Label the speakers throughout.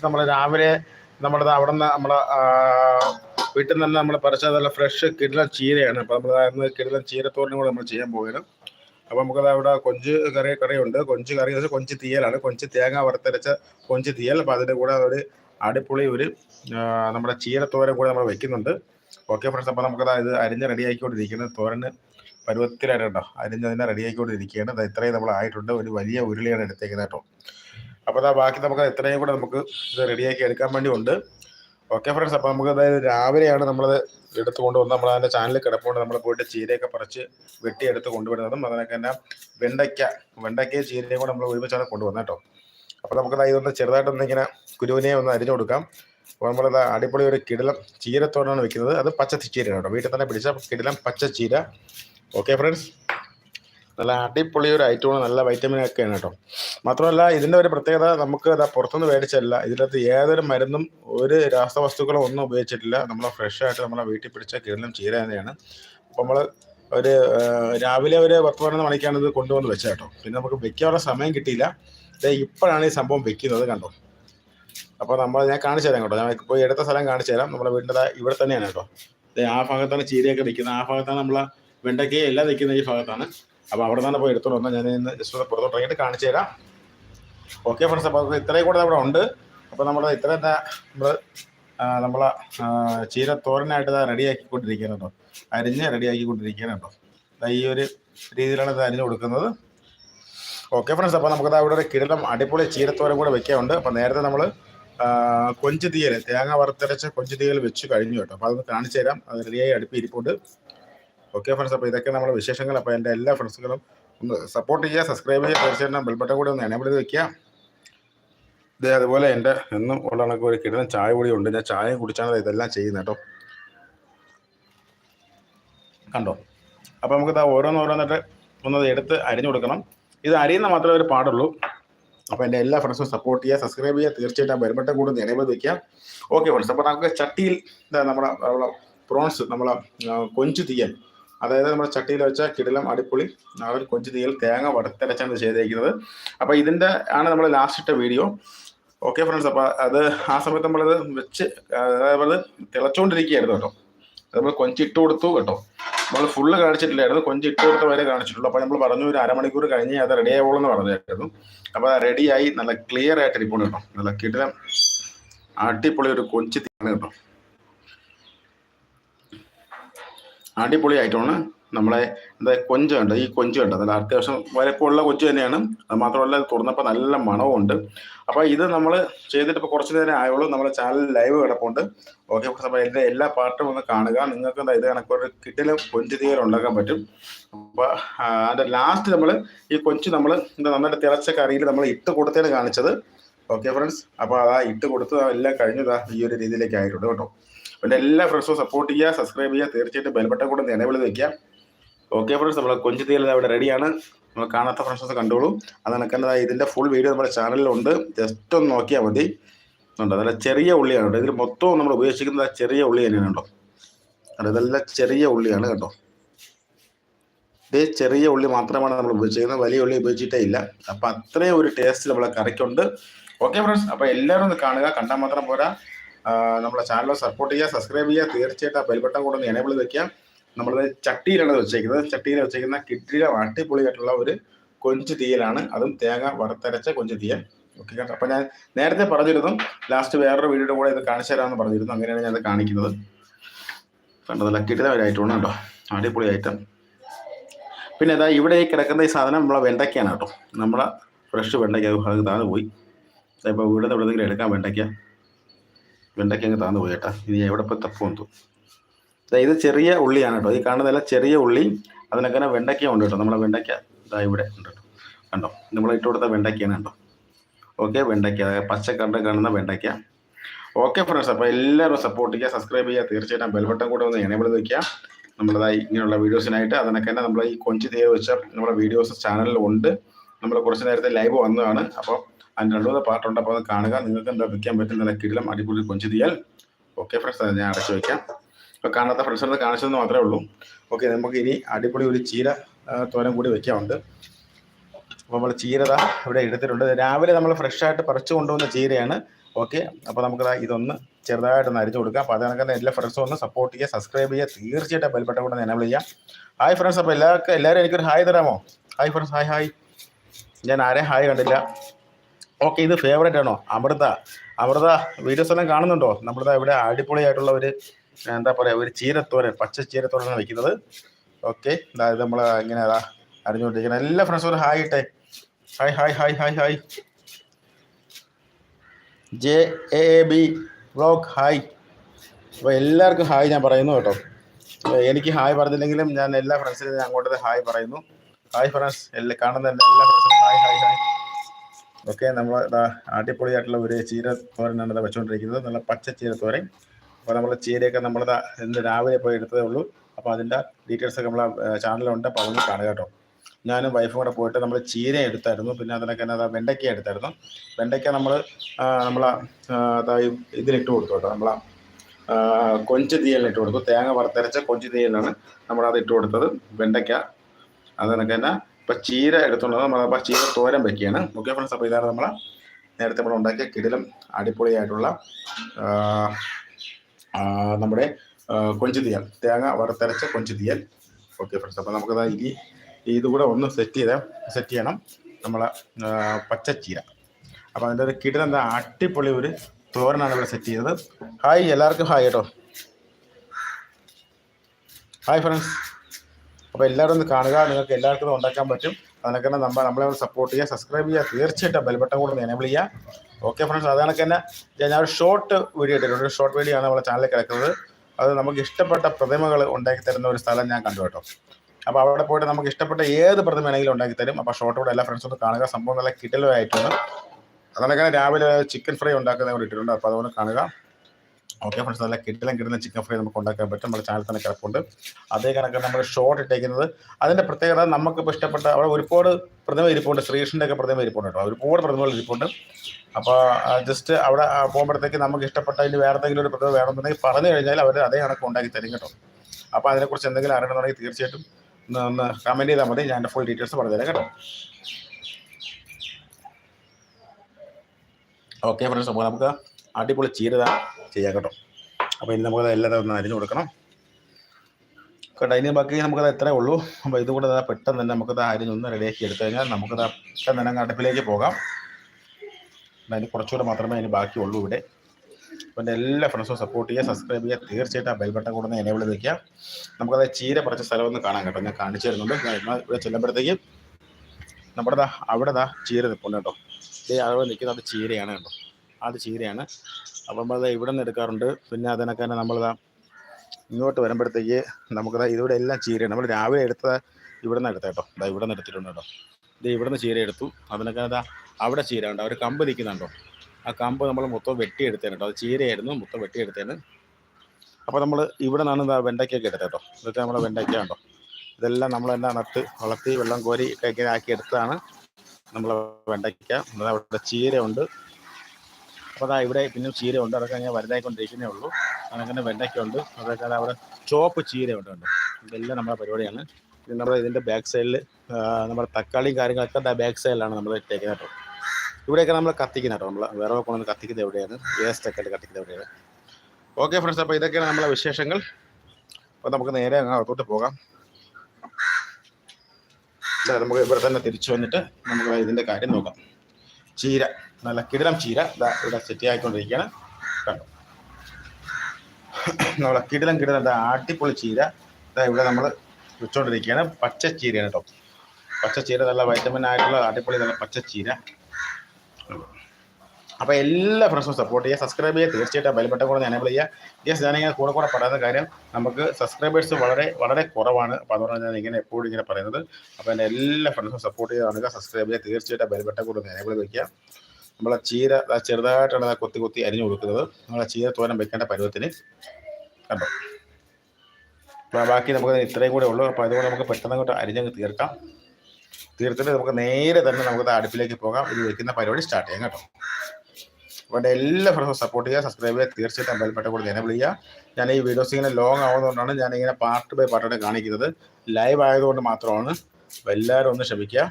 Speaker 1: Friends നമ്മൾ രാവിലെ നമ്മുടെ അവിടെ നിന്ന് നമ്മൾ വീട്ടിൽ നിന്ന് നമ്മൾ പറിച്ച നല്ല ഫ്രഷ് കിടിലൻ ചീരയാണ്. അപ്പോൾ നമ്മൾ ഇന്ന് കിടിലൻ ചീരത്തോരനും കൂടെ നമ്മൾ ചെയ്യാൻ പോവുകയാണ്. അപ്പോൾ നമുക്കത് അവിടെ കൊഞ്ച് കറി കറിയുണ്ട്. കൊഞ്ച് കറി വെച്ചാൽ കൊഞ്ച് തീയലാണ്. കൊഞ്ച് തേങ്ങ വറുത്തരച്ച കൊഞ്ച് തീയൽ. അപ്പോൾ അതിന്റെ കൂടെ ഒരു അടിപൊളി ഒരു നമ്മുടെ ചീരത്തോരൻ കൂടെ നമ്മൾ വെക്കുന്നുണ്ട്. ഓക്കെ ഫ്രണ്ട്സ് അപ്പോൾ നമുക്കത് ഇത് അരിഞ്ഞ് റെഡിയാക്കിക്കൊണ്ടിരിക്കുന്നത് തോരന് പരുവത്തിലായിട്ടുണ്ടോ. അരിഞ്ഞതിനെ റെഡിയാക്കിക്കൊണ്ടിരിക്കുകയാണ് അത് ഇത്രയും നമ്മൾ ആയിട്ടുണ്ട്. ഒരു വലിയ ഉരുളിയാണ് എടുത്തേക്കുന്നത് കേട്ടോ. അപ്പോൾ അതാ ബാക്കി നമുക്ക് എത്രയും കൂടെ നമുക്ക് ഇത് റെഡിയാക്കി എടുക്കാൻ വേണ്ടി ഉണ്ട് ഓക്കെ ഫ്രണ്ട്സ് അപ്പോൾ നമുക്ക് അതായത് രാവിലെയാണ് നമ്മളത് എടുത്തു കൊണ്ടുവന്ന് നമ്മൾ അതിന്റെ ചാനലിൽ കിടപ്പുകൊണ്ട് നമ്മൾ പോയിട്ട് ചീരയൊക്കെ പറിച്ച് വെട്ടിയെടുത്ത് കൊണ്ടുവരുന്നതും അതിനൊക്കെ തന്നെ വെണ്ടയ്ക്ക വെണ്ടയ്ക്കയും ചീരയും കൂടെ നമ്മൾ ഒരുമിച്ചാണ് കൊണ്ടുവന്നത് കേട്ടോ. അപ്പോൾ നമുക്കത് ഇതൊന്ന് ചെറുതായിട്ടൊന്ന് ഇങ്ങനെ കുരുവിനെ ഒന്ന് അരിഞ്ഞു കൊടുക്കാം. അപ്പോൾ നമ്മളത് അടിപൊളി ഒരു കിടിലം ചീരത്തോടാണ് വെക്കുന്നത്. അത് പച്ച ചീരയാണ് കേട്ടോ. വീട്ടിൽ തന്നെ പിടിച്ച കിടിലം പച്ച ചീര ഓക്കെ ഫ്രണ്ട്സ് നല്ല അടിപൊളി ഒരു ഐറ്റമാണ്. നല്ല വൈറ്റമിൻ ഒക്കെ ആണ് കേട്ടോ. മാത്രമല്ല ഇതിന്റെ ഒരു പ്രത്യേകത നമുക്ക് അത് പുറത്തുനിന്ന് മേടിച്ചല്ല ഇതിനകത്ത് ഏതൊരു മരുന്നും ഒരു രാസവസ്തുക്കളും ഒന്നും ഉപയോഗിച്ചിട്ടില്ല. നമ്മൾ ഫ്രഷായിട്ട് നമ്മളെ വീട്ടിൽ പിടിച്ച കിടലും ചീര തന്നെയാണ്. അപ്പോൾ നമ്മൾ ഒരു രാവിലെ ഒരു പത്ത് പതിനൊന്ന് മണിക്കാണ് ഇത് കൊണ്ടുവന്ന് വെച്ചത് കേട്ടോ. പിന്നെ നമുക്ക് വെക്കാനുള്ള സമയം കിട്ടിയില്ല. ഇപ്പോഴാണ് ഈ സംഭവം വെക്കുന്നത് കണ്ടോ? അപ്പോൾ നമ്മൾ ഞാൻ കാണിച്ചു തരാം കേട്ടോ. ഞാൻ ഇപ്പോൾ എടുത്ത സ്ഥലം കാണിച്ചു തരാം. നമ്മുടെ വീടിന്റെ ഇവിടെ തന്നെയാണ് കേട്ടോ. ആ ഭാഗത്താണ് ചീരയൊക്കെ വെക്കുന്നത് ആ ഭാഗത്താണ് നമ്മളെ വെണ്ടയ്ക്കയും എല്ലാം വെക്കുന്നത് ഈ ഭാഗത്താണ്. അപ്പോൾ അവിടെ നിന്ന് പോയി വന്നാൽ ഞാൻ ഇന്ന് ജസ്റ്റ് ഒന്ന് പുറത്തോട്ട് കാണിച്ചു തരാം. ഓക്കെ ഫ്രണ്ട്സ് അപ്പോൾ ഇത്രയും കൂടെ അവിടെ ഉണ്ട്. അപ്പോൾ നമ്മൾ ഇത്ര തന്നെ നമ്മൾ നമ്മളെ ചീര തോരനായിട്ട് ഇതാ റെഡിയാക്കിക്കൊണ്ടിരിക്കുകയാണ് കേട്ടോ. അരിഞ്ഞ് ദാ ഈ ഒരു രീതിയിലാണ് ഇത് അരിഞ്ഞ് കൊടുക്കുന്നത്. ഓക്കെ ഫ്രണ്ട്സ് അപ്പോൾ നമുക്കത് അവിടെ ഒരു കിടലം അടിപൊളി ചീരത്തോരം കൂടെ വെക്കാനുണ്ട്. അപ്പോൾ നേരത്തെ നമ്മൾ കൊഞ്ച് തീയൽ തേങ്ങ വറുത്തരച്ച കൊഞ്ച് തീയൽ വെച്ച് കഴിഞ്ഞു കേട്ടോ. അപ്പോൾ അതൊന്ന് കാണിച്ചു തരാം. അത് റെഡിയായി അടുപ്പ് ഇരിപ്പുണ്ട്. ഓക്കെ ഫ്രണ്ട്സ് അപ്പോൾ ഇതൊക്കെ നമ്മുടെ വിശേഷങ്ങൾ. അപ്പോൾ എന്റെ എല്ലാ ഫ്രണ്ട്സുകളും ഒന്ന് സപ്പോർട്ട് ചെയ്യുക സബ്സ്ക്രൈബ് ചെയ്യുക തീർച്ചയായിട്ടും ബെൽബട്ടൺ കൂടി ഒന്ന് എനേബിൾ ചെയ്ത് വെക്കുക. ഇതേ അതുപോലെ എന്റെ എന്നും ഉള്ള കണക്ക് ഒരു കിടന്ന ചായ കൂടി ഉണ്ട്. ഞാൻ ചായ കുടിച്ചാണ് ഇതെല്ലാം ചെയ്യുന്നത് കേട്ടോ. കണ്ടോ? അപ്പോൾ നമുക്ക് ഇതാ ഓരോന്നോരോന്നിട്ട് ഒന്ന് എടുത്ത് അരിഞ്ഞു കൊടുക്കണം. ഇത് അരിയുന്ന മാത്രമേ ഒരു പാടുള്ളൂ. അപ്പോൾ എന്റെ എല്ലാ ഫ്രണ്ട്സും സപ്പോർട്ട് ചെയ്യുക സബ്സ്ക്രൈബ് ചെയ്യുക തീർച്ചയായിട്ടും ബെൽബട്ടൺ കൂടി എനേബിൾ വെക്കുക. ഓക്കെ ഫ്രണ്ട്സ് അപ്പോൾ നമുക്ക് ചട്ടിയിൽ ഇതാ നമ്മുടെ പ്രോൺസ് നമ്മളെ കൊഞ്ചു തീയൽ. അതായത് നമ്മൾ ചട്ടിയിൽ വെച്ച കിടിലം അടിപൊളി നാടൻ കൊഞ്ചു തീയിൽ തേങ്ങ വടത്തരച്ചാണ് ചെയ്തേക്കുന്നത്. അപ്പോൾ ഇതിന്റെ ആണ് നമ്മൾ ലാസ്റ്റ് ഇട്ട വീഡിയോ ഓക്കെ ഫ്രണ്ട്സ് അപ്പോൾ അത് ആ സമയത്ത് നമ്മളത് വെച്ച് അതായത് അത് തിളച്ചുകൊണ്ടിരിക്കുകയായിരുന്നു കേട്ടോ നമ്മൾ കൊഞ്ചിട്ട് കൊടുത്തു കേട്ടോ. നമ്മൾ ഫുള്ള് കാണിച്ചിട്ടില്ലായിരുന്നു കൊഞ്ച് ഇട്ട് കൊടുത്ത വരെ കാണിച്ചിട്ടുള്ളൂ. അപ്പോൾ നമ്മൾ പറഞ്ഞു ഒരു അരമണിക്കൂർ കഴിഞ്ഞ് അത് റെഡി ആവുള്ളൂ എന്ന് പറഞ്ഞായിരുന്നു അപ്പോൾ റെഡിയായി നല്ല ക്ലിയർ ആയിട്ട് ഇരിപ്പുണ്ട് കേട്ടോ. നല്ല കിടിലം അടിപൊളി ഒരു കൊഞ്ച് തീർന്നു കേട്ടോ. അടിപൊളി ആയിട്ടാണ് നമ്മളെ എന്താ കൊഞ്ച് കണ്ടത്? ഈ കൊഞ്ച് കണ്ടത്. നല്ല അത്യാവശ്യം വരപ്പുള്ള കൊഞ്ച് തന്നെയാണ്. അത് മാത്രമല്ല തുറന്നപ്പോൾ നല്ല മണവും ഉണ്ട് അപ്പോൾ ഇത് നമ്മൾ ചെയ്തിട്ട് ഇപ്പോൾ കുറച്ച് നേരം ആയുള്ളൂ. നമ്മുടെ ചാനൽ ലൈവ് കിടപ്പുണ്ട്. ഓക്കെ അപ്പോൾ എന്റെ എല്ലാ പാർട്ടും ഒന്ന് കാണുക. നിങ്ങൾക്ക് എന്താ ഇത് കണക്കൊരു കിട്ടിലും കൊഞ്ച് തീയൽ ഉണ്ടാക്കാൻ പറ്റും. അപ്പോൾ അതിന്റെ ലാസ്റ്റ് നമ്മൾ ഈ കൊഞ്ച് നമ്മൾ എന്താ നന്നായിട്ട് തിളച്ച കറിയിൽ നമ്മൾ ഇട്ട് കൊടുത്തേണ് കാണിച്ചത്. ഓക്കെ ഫ്രണ്ട്സ് അപ്പോൾ അതാ ഇട്ട് കൊടുത്ത് എല്ലാം കഴിഞ്ഞതാ ഈ ഒരു രീതിയിലേക്ക് ആയിട്ടുണ്ട് കേട്ടോ. പിന്നെ എല്ലാ ഫ്രണ്ട്സും സപ്പോർട്ട് ചെയ്യുക സബ്സ്ക്രൈബ് ചെയ്യുക. തീർച്ചയായിട്ടും ബെൽബട്ടൺ കൂടെ ഒന്ന് എനേബിൾ വെക്കുക. ഓക്കെ ഫ്രണ്ട്സ് നമ്മൾ കൊഞ്ച് അവിടെ റെഡിയാണ് നമ്മൾ കാണാത്ത ഫ്രണ്ട്സ് കണ്ടോളൂ. അത് നടക്കേണ്ടത് ഇതിന്റെ ഫുൾ വീഡിയോ നമ്മുടെ ചാനലിലുണ്ട് ജസ്റ്റ് ഒന്ന് നോക്കിയാൽ മതി. ഉണ്ട് അതല്ല ചെറിയ ഉള്ളിയാണ് കേട്ടോ. ഇതിൽ മൊത്തവും നമ്മൾ ഉപയോഗിച്ചിരിക്കുന്നത് ആ ചെറിയ ഉള്ളി തന്നെയാണ് കേട്ടോ. അല്ല ഇതെല്ലാം ചെറിയ ഉള്ളിയാണ് കേട്ടോ. ഇത് ചെറിയ ഉള്ളി മാത്രമാണ് നമ്മൾ ഉപയോഗിച്ചിരിക്കുന്നത് വലിയ ഉള്ളി ഉപയോഗിച്ചിട്ടേ ഇല്ല. അപ്പം അത്രയും ഒരു ടേസ്റ്റ് നമ്മളെ കറിക്കുണ്ട്. ഓക്കെ ഫ്രണ്ട്സ് അപ്പോൾ എല്ലാവരും ഒന്ന് കാണുക. കണ്ടാൽ മാത്രം പോരാ. നമ്മളെ ചാനൽ സപ്പോർട്ട് ചെയ്യുക സബ്സ്ക്രൈബ് ചെയ്യുക. തീർച്ചയായിട്ടും ആ ബെൽബട്ടൺ കൂടെ ഒന്ന് എനേബിൾ വെക്കുക. നമ്മൾ ചട്ടിയിലാണ് വെച്ചേക്കുന്നത്. ചട്ടിയിൽ വെച്ചേക്കുന്ന കിട്ടിയിലെ അടിപൊളിയായിട്ടുള്ള ഒരു കൊഞ്ച് തീയലാണ്. അതും തേങ്ങ വറുത്തരച്ച കൊഞ്ച് തീയൽ. ഓക്കെ കേട്ടോ അപ്പോൾ ഞാൻ നേരത്തെ പറഞ്ഞിരുന്നു. ലാസ്റ്റ് വേറൊരു വീഡിയോയുടെ കൂടെ ഇത് കാണിച്ചു തരാമെന്ന് പറഞ്ഞിരുന്നു. അങ്ങനെയാണ് ഞാൻ ഇത് കാണിക്കുന്നത്. കണ്ടോ? നല്ല കിട്ടിയ ഒരു ഐറ്റമാണ് കേട്ടോ. അടിപൊളി ഐറ്റം പിന്നെ ഇതാ ഇവിടെ ഈ കിടക്കുന്ന ഈ സാധനം നമ്മളെ വെണ്ടയ്ക്കാണ് കേട്ടോ. നമ്മളെ ഫ്രഷ് വെണ്ടയ്ക്ക. അത് താഴെ പോയി. ഇപ്പോൾ വീടിന്റെ എവിടെയെങ്കിലും എടുക്കാൻ വെണ്ടയ്ക്ക. വെണ്ടയ്ക്ക അങ്ങ് താന്ന് പോയി കേട്ടാ ഇനി എവിടെ പോയി തപ്പും ദാ ഇത് ചെറിയ ഉള്ളിയാണ് കേട്ടോ. ഈ കാണുന്നതെല്ലാം ചെറിയ ഉള്ളി അതിനൊക്കെ തന്നെ വെണ്ടയ്ക്ക ഉണ്ട് കേട്ടോ. നമ്മളെ വെണ്ടയ്ക്ക ഇതാ ഇവിടെ ഉണ്ട് കേട്ടോ. കണ്ടോ? നമ്മൾ ഇട്ട് കൊടുത്ത വെണ്ടയ്ക്കയാണ് കേട്ടോ ഓക്കെ വെണ്ടയ്ക്ക. പച്ചക്കണ്ട കാണുന്ന വെണ്ടയ്ക്ക. ഓക്കെ ഫ്രണ്ട്സ് അപ്പോൾ എല്ലാവരും സപ്പോർട്ട് ചെയ്യുക സബ്സ്ക്രൈബ് ചെയ്യുക. തീർച്ചയായിട്ടും ബെൽബട്ടൺ കൂടെ ഒന്ന് എനേബിൾ നിൽക്കുക നമ്മളതായി ഇങ്ങനെയുള്ള വീഡിയോസിനായിട്ട് അതിനൊക്കെ തന്നെ നമ്മൾ ഈ കൊഞ്ച് തീരെ വെച്ച നമ്മുടെ വീഡിയോസ് ചാനലിൽ ഉണ്ട്. നമ്മൾ കുറച്ച് നേരത്തെ ലൈവ് വന്നതാണ്. അപ്പോൾ അതിന് രണ്ടു മൂന്ന് പാട്ടുണ്ട് അപ്പോൾ അത് കാണുക. നിങ്ങൾക്ക് എന്താ വെക്കാൻ പറ്റും നല്ല കിടിലം അടിപൊളി കൊഞ്ചിതിയാൽ. ഓക്കെ ഫ്രണ്ട്സ് അത് ഞാൻ അടച്ചു വയ്ക്കാം ഇപ്പോൾ കാണാത്ത ഫ്രണ്ട്സിനത് കാണിച്ചതെന്ന് മാത്രമേ ഉള്ളൂ. ഓക്കെ നമുക്ക് ഇനി അടിപൊളി ഒരു ചീര തോരൻ കൂടി വെക്കാറുണ്ട് അപ്പോൾ നമ്മൾ ചീരത ഇവിടെ എടുത്തിട്ടുണ്ട്. രാവിലെ നമ്മൾ ഫ്രഷ് ആയിട്ട് പറിച്ചു കൊണ്ടുവന്ന ചീരയാണ്. ഓക്കെ അപ്പോൾ നമുക്ക് ഇതൊന്ന് ഇതൊന്ന് ചെറുതായിട്ടൊന്ന് അരിച്ചു കൊടുക്കാം. അപ്പോൾ അത് കണക്ക് എല്ലാ ഫ്രണ്ട്സും ഒന്ന് സപ്പോർട്ട് ചെയ്യുക സബ്സ്ക്രൈബ് ചെയ്യുക തീർച്ചയായിട്ടും ബെൽബട്ട കൂടെ എനേബിൾ ചെയ്യാം ഹായ് ഫ്രണ്ട്സ് അപ്പോൾ എല്ലാവർക്കും എല്ലാവരും എനിക്കൊരു ഹായ് തരാമോ? ഹായ് ഫ്രണ്ട്സ് ഹായ് ഹായ് ഞാൻ ആരെയും ഹായ് കണ്ടില്ല. ഓക്കെ ഇത് ഫേവറേറ്റ് ആണോ? അമൃത. അമൃത വീഡിയോസ് എല്ലാം കാണുന്നുണ്ടോ? നമ്മുടെ ഇവിടെ അടിപൊളിയായിട്ടുള്ള ഒരു എന്താ പറയുക ഒരു ചീരത്തോരൻ പച്ച ചീരത്തോരനാണ് വെക്കുന്നത്. ഓക്കെ അതായത് നമ്മൾ ഇങ്ങനെ അതാ അറിഞ്ഞുകൊണ്ടിരിക്കുന്നത് എല്ലാ ഫ്രണ്ട്സും hi ഇട്ടെ. Hi hi hi hi hi J A B vlog hi അപ്പോൾ എല്ലാവർക്കും ഹായ് ഞാൻ പറയുന്നു കേട്ടോ. എനിക്ക് ഹായ് പറഞ്ഞില്ലെങ്കിലും ഞാൻ എല്ലാ ഫ്രണ്ട്സിനും ഞാൻ അങ്ങോട്ട് ഹായ് പറയുന്നു. ഹായ് ഫ്രണ്ട്സ് എല്ലാ കാണുന്ന എല്ലാ ഫ്രണ്ട്സിനും ഹായ് ഹായ് ഹായ് ഓക്കെ നമ്മൾ ഇതാ അടിപൊളിയായിട്ടുള്ള ഒരു ചീര തോരനാണ് ഇതാ വെച്ചുകൊണ്ടിരിക്കുന്നത് നല്ല പച്ച ചീര തോരൻ അപ്പോൾ നമ്മൾ ചീരയൊക്കെ നമ്മളിതാ ഇന്ന് രാവിലെ പോയി എടുത്തതേ ഉള്ളൂ. അപ്പോൾ അതിന്റെ ഡീറ്റെയിൽസ് ഒക്കെ നമ്മളെ ചാനലുണ്ട് അപ്പോൾ അതൊന്ന് കാണുക കേട്ടോ. ഞാനും വൈഫും കൂടെ പോയിട്ട് നമ്മൾ ചീര എടുത്തായിരുന്നു. പിന്നെ അതിനൊക്കെ തന്നെ വെണ്ടയ്ക്ക എടുത്തായിരുന്നു. വെണ്ടയ്ക്ക നമ്മൾ നമ്മൾ ഇതിലിട്ട് കൊടുത്തു കേട്ടോ. നമ്മളെ കൊഞ്ച് തീയലിട്ട് കൊടുത്തു. തേങ്ങ വറുത്തരച്ച കൊഞ്ച് തീയലാണ് നമ്മളത് ഇട്ട് കൊടുത്തത്. വെണ്ടയ്ക്ക അതിനൊക്കെ തന്നെ ഇപ്പം ചീര എടുത്തുകൊണ്ട് നമ്മളപ്പോൾ ചീര തോരൻ വെക്കുകയാണ്. ഓക്കെ ഫ്രണ്ട്സ് അപ്പോൾ ഇതാണ് നമ്മൾ നേരത്തെ നമ്മൾ ഉണ്ടാക്കിയ കിടിലും അടിപൊളിയായിട്ടുള്ള നമ്മുടെ കൊഞ്ചുതിയൽ. തേങ്ങ വറുത്തരച്ച കൊഞ്ചുതിയൽ. ഓക്കെ ഫ്രണ്ട്സ് അപ്പോൾ നമുക്കത് ഇനി ഇതുകൂടെ ഒന്ന് സെറ്റ് ചെയ്ത് സെറ്റ് ചെയ്യണം. നമ്മളെ പച്ച പച്ചച്ചീര. അപ്പോൾ അതിന്റെ ഒരു കിടിലം എന്താ അടിപൊളി ഒരു തോരനാണ് ഇവിടെ സെറ്റ് ചെയ്തത്. ഹായ് എല്ലാവർക്കും ഹായ് കേട്ടോ. ഹായ് ഫ്രണ്ട്സ് അപ്പോൾ എല്ലാവരും ഒന്ന് കാണുക. നിങ്ങൾക്ക് എല്ലാവർക്കും ഉണ്ടാക്കാൻ പറ്റും. അതിനൊക്കെ തന്നെ നമ്മൾ നമ്മളെ സപ്പോർട്ട് ചെയ്യുക സബ്സ്ക്രൈബ് ചെയ്യുക. തീർച്ചയായിട്ടും ബെൽബട്ടൺ കൂടെ ഒന്ന് എനേബിൾ ചെയ്യുക. ഓക്കെ ഫ്രണ്ട്സ് അതാണൊക്കെ തന്നെ ഞാൻ ഒരു ഷോർട്ട് വീഡിയോ ഇട്ടിട്ടുണ്ട്. ഒരു ഷോർട്ട് വീഡിയോ ആണ് നമ്മുടെ ചാനലിൽ കിടക്കുന്നത്. അത് നമുക്ക് ഇഷ്ടപ്പെട്ട പ്രതിമകൾ ഉണ്ടാക്കി തരുന്ന ഒരു സ്ഥലം ഞാൻ കണ്ടു കേട്ടോ. അപ്പോൾ അവിടെ പോയിട്ട് നമുക്ക് ഇഷ്ടപ്പെട്ട ഏത് പ്രതിമ വേണമെങ്കിലും ഉണ്ടാക്കി തരും. അപ്പോൾ ഷോർട്ട് കൂടെ എല്ലാ ഫ്രണ്ട്സും ഒന്ന് കാണുക. സംഭവം നല്ല കിട്ടലുമായിട്ടാണ് അതിനൊക്കെ രാവിലെ ചിക്കൻ ഫ്രൈ ഉണ്ടാക്കുന്ന ഇട്ടിട്ടുണ്ട്. അപ്പോൾ അതുകൊണ്ട് കാണുക. ഓക്കെ ഫ്രണ്ട്സ് നല്ല കിട്ടിലും കിട്ടുന്ന ചിക്കൻ ഫ്രൈ നമുക്ക് ഉണ്ടാക്കാൻ പറ്റും. നമ്മുടെ ചാനൽ തന്നെ കിടപ്പുണ്ട്. അതേ കണക്ക് നമ്മൾ ഷോർട്ട് ഇട്ടേക്കുന്നത്. അതിന്റെ പ്രത്യേകത നമുക്കിപ്പോൾ ഇഷ്ടപ്പെട്ട അവിടെ ഒരുപാട് പ്രതിമ ഇരിപ്പുണ്ട്. ശ്രീകൃഷ്ണന്റെ ഒക്കെ പ്രതിമ ഇരിപ്പുണ്ട് കേട്ടോ. ഒരുപാട് പ്രതിമകൾ ഇരിപ്പുണ്ട്. അപ്പോൾ ജസ്റ്റ് അവിടെ പോകുമ്പോഴത്തേക്ക് നമുക്ക് ഇഷ്ടപ്പെട്ട അതിന്റെ വേറെ എന്തെങ്കിലും ഒരു പ്രതിമ വേണമെന്നുണ്ടെങ്കിൽ പറഞ്ഞു കഴിഞ്ഞാൽ അവർ അതേ കണക്ക് ഉണ്ടാക്കി തരും കേട്ടോ. അപ്പോൾ അതിനെക്കുറിച്ച് എന്തെങ്കിലും അറിയണമെന്നുണ്ടെങ്കിൽ തീർച്ചയായിട്ടും ഒന്ന് ഒന്ന് കമന്റ് ചെയ്താൽ മതി. ഞാൻ എന്റെ ഫുൾ ഡീറ്റെയിൽസ് പറഞ്ഞുതരാം കേട്ടോ. ഓക്കെ ഫ്രണ്ട്സ് അപ്പോൾ നമുക്ക് അടിപൊളി ചീരത ചെയ്യാം കേട്ടോ. അപ്പോൾ ഇനി നമുക്കത് എല്ലാം ഒന്ന് അരിഞ്ഞു കൊടുക്കണം. കേട്ടോ ഇനി ബാക്കി നമുക്കത് എത്രയേ ഉള്ളൂ. അപ്പോൾ ഇതുകൂടെ പെട്ടെന്ന് തന്നെ നമുക്കത് അരിഞ്ഞൊന്ന് റെഡിയാക്കി എടുത്തു കഴിഞ്ഞാൽ നമുക്കത് പെട്ടെന്ന് തന്നെ അടുപ്പിലേക്ക് പോകാം. അതിന് കുറച്ചുകൂടെ മാത്രമേ അതിന് ബാക്കിയുള്ളൂ ഇവിടെ. അപ്പോൾ എന്റെ എല്ലാ ഫ്രണ്ട്സും സപ്പോർട്ട് ചെയ്യുക സബ്സ്ക്രൈബ് ചെയ്യുക. തീർച്ചയായിട്ടും ആ ബെൽബട്ടൺ കൂടെ ഒന്ന് എനേബിൾ വയ്ക്കുക നമുക്കത് ചീര പറച്ച സ്ഥലം ഒന്ന് കാണാൻ കേട്ടോ. ഞാൻ കാണിച്ചു തരുന്നുണ്ട്. ഞാൻ ഇവിടെ ചെല്ലുമ്പോഴത്തേക്ക് നമ്മുടെ ദാ അവിടെ ദാ ചീര നിൽപ്പുണ്ട് കേട്ടോ. ഈ അളവ് നിൽക്കുന്നത് ചീരയാണ് കേട്ടോ. അത് ചീരയാണ്. അപ്പം നമ്മളത് ഇവിടെ നിന്ന് എടുക്കാറുണ്ട്. പിന്നെ അതിനൊക്കെ തന്നെ നമ്മളിതാ ഇങ്ങോട്ട് വരുമ്പോഴത്തേക്ക് നമുക്ക് ഇതിവിടെ എല്ലാം ചീരയാണ്. നമ്മൾ രാവിലെ എടുത്ത ഇവിടെ നിന്ന് എടുത്ത കേട്ടോ. ഇതാ ഇവിടെ നിന്ന് എടുത്തിട്ടുണ്ട് കേട്ടോ. ഇത് ഇവിടെ നിന്ന് ചീര എടുത്തു. അതിനൊക്കെ എന്താ അവിടെ ചീര ഉണ്ട് ഒരു കമ്പ് നിൽക്കുന്നുണ്ടോ ആ കമ്പ് നമ്മൾ മൊത്തം വെട്ടിയെടുത്തേന് കേട്ടോ. അത് ചീരയായിരുന്നു. മൊത്തം വെട്ടിയെടുത്തേന് അപ്പോൾ നമ്മൾ ഇവിടെ നിന്നാണ് ഇതാ വെണ്ടയ്ക്കൊക്കെ എടുത്തത് കേട്ടോ. ഇതൊക്കെ നമ്മുടെ വെണ്ടയ്ക്ക ഉണ്ടോ ഇതെല്ലാം നമ്മൾ തന്നെ നട്ട് വളർത്തി വെള്ളം കോരി ഒക്കെ ആക്കി എടുത്തതാണ് നമ്മളെ വെണ്ടയ്ക്ക. അവിടെ ചീര ഉണ്ട് അപ്പോൾ ഇവിടെ പിന്നെ ചീര ഉണ്ട് അതൊക്കെ ഞാൻ വലുതായിക്കൊണ്ടിരിക്കുന്നേ ഉള്ളൂ. അങ്ങനെ വെണ്ടയ്ക്ക ഉണ്ട് അതൊക്കെ അവിടെ ചോപ്പ് ചീര ഉണ്ട് ഇതെല്ലാം നമ്മുടെ പരിപാടിയാണ്. നമ്മുടെ ഇതിന്റെ ബാക്ക് സൈഡിൽ നമ്മുടെ തക്കാളിയും കാര്യങ്ങളൊക്കെ ബാക്ക് സൈഡിലാണ് നമ്മൾ ഇട്ടേക്കുന്നത് കേട്ടോ. ഇവിടെയൊക്കെ നമ്മൾ കത്തിക്കുന്നത് കേട്ടോ. നമ്മൾ വേറെ കൊണ്ടുവന്ന് കത്തിക്കുന്നത് എവിടെയാണ്? വേസ്റ്റൊക്കെ കത്തിക്കുന്നത് എവിടെയാണ്? ഓക്കെ ഫ്രണ്ട്സ് അപ്പോൾ ഇതൊക്കെയാണ് നമ്മളെ വിശേഷങ്ങൾ. അപ്പോൾ നമുക്ക് നേരെ അങ്ങ് അകത്തോട്ട് പോകാം. നമുക്ക് ഇവിടെ തന്നെ തിരിച്ചു വന്നിട്ട് നമുക്ക് ഇതിന്റെ കാര്യം നോക്കാം. ചീര. നല്ല കിടിലം ചീര ഇവിടെ സെറ്റ് ആയിക്കൊണ്ടിരിക്കുകയാണ് കണ്ടോ? നമ്മളെ കിടിലം കിടിലം ഇതാ അടിപൊളി ചീര. ഇതാ ഇവിടെ നമ്മൾ വെച്ചുകൊണ്ടിരിക്കുകയാണ് പച്ച ചീരയാണ് കേട്ടോ. പച്ച ചീര നല്ല വൈറ്റമിൻ ആയിട്ടുള്ള അടിപൊളി നല്ല പച്ച ചീര. അപ്പോൾ എല്ലാ ഫ്രണ്ട്സും സപ്പോർട്ട് ചെയ്യുക സബ്സ്ക്രൈബ് ചെയ്യുക. തീർച്ചയായിട്ടും ബെൽബട്ടൺ കൂടെ എനേബിൾ ചെയ്യുക. യെസ് ഞാനിങ്ങനെ കൂടെ കൂടെ പറയുന്ന കാര്യം നമുക്ക് സബ്സ്ക്രൈബേഴ്സ് വളരെ വളരെ കുറവാണ്. അപ്പോൾ അതുകൊണ്ടാണ് ഞാൻ ഇങ്ങനെ എപ്പോഴും ഇങ്ങനെ പറയുന്നത്. അപ്പോൾ എന്റെ എല്ലാ ഫ്രണ്ട്സും സപ്പോർട്ട് ചെയ്ത് കാണുക സബ്സ്ക്രൈബ് ചെയ്യുക. തീർച്ചയായിട്ടും ബെൽബട്ടൺ കൂടെ എനേബിൾ വയ്ക്കുക നമ്മളെ ചീര ചെറുതായിട്ടാണ് കൊത്തി കൊത്തി അരിഞ്ഞു കൊടുക്കുന്നത്. നമ്മളെ ചീര തോരൻ വെക്കേണ്ട പരുവത്തിന് കണ്ടോ? അപ്പോൾ ബാക്കി നമുക്ക് ഇത്രയും കൂടെ ഉള്ളൂ. അപ്പോൾ അതുകൊണ്ട് നമുക്ക് പെട്ടെന്ന് അങ്ങോട്ട് അരിഞ്ഞങ്ങ് തീർക്കാം. തീർത്തിട്ട് നമുക്ക് നേരെ തന്നെ നമുക്ക് അടുപ്പിലേക്ക് പോകാം. ഇത് വെക്കുന്ന പരിപാടി സ്റ്റാർട്ട് ചെയ്യാം കേട്ടോ. അപ്പോൾ എല്ലാ ഫ്രണ്ട്സും സപ്പോർട്ട് ചെയ്യുക സബ്സ്ക്രൈബ് ചെയ്യുക. തീർച്ചയായിട്ടും ബെൽബട്ടൺ കൂടെ എനേബിൾ ചെയ്യുക. ഞാൻ ഈ വീഡിയോസ് ഇങ്ങനെ ലോങ് ആവുന്നതുകൊണ്ടാണ് ഞാൻ പാർട്ട് ബൈ പാർട്ടായിട്ട് കാണിക്കുന്നത്. ലൈവ് ആയതുകൊണ്ട് മാത്രമാണ്. അപ്പോൾ എല്ലാവരും ഒന്ന് ക്ഷമിക്കുക.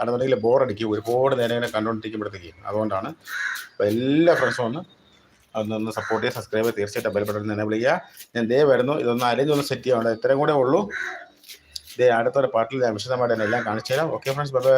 Speaker 1: അല്ലെന്നുണ്ടെങ്കിൽ ബോറടിക്കും ഒരുപാട് നേരം ഇങ്ങനെ കണ്ടുകൊണ്ടിരിക്കുമ്പോഴത്തേക്ക്. അതുകൊണ്ടാണ് അപ്പോൾ എല്ലാ ഫ്രണ്ട്സും ഒന്ന് അതൊന്ന് സപ്പോർട്ട് ചെയ്യുക സബ്സ്ക്രൈബ് ചെയ്യുക. തീർച്ചയായിട്ടും ബലപ്പെടുന്ന തന്നെ വിളിക്കുക ഞാൻ ദേ വരുന്നു. ഇതൊന്ന് അലഞ്ഞൊന്ന് സെറ്റ് ചെയ്യാനുണ്ട് ഇത്രയും കൂടെ ഉള്ളൂ. ദേ അടുത്തൊരു പാട്ടിൽ ഞാൻ വിശദമായിട്ട് എല്ലാം കാണിച്ചു തരാം. Okay friends bye bye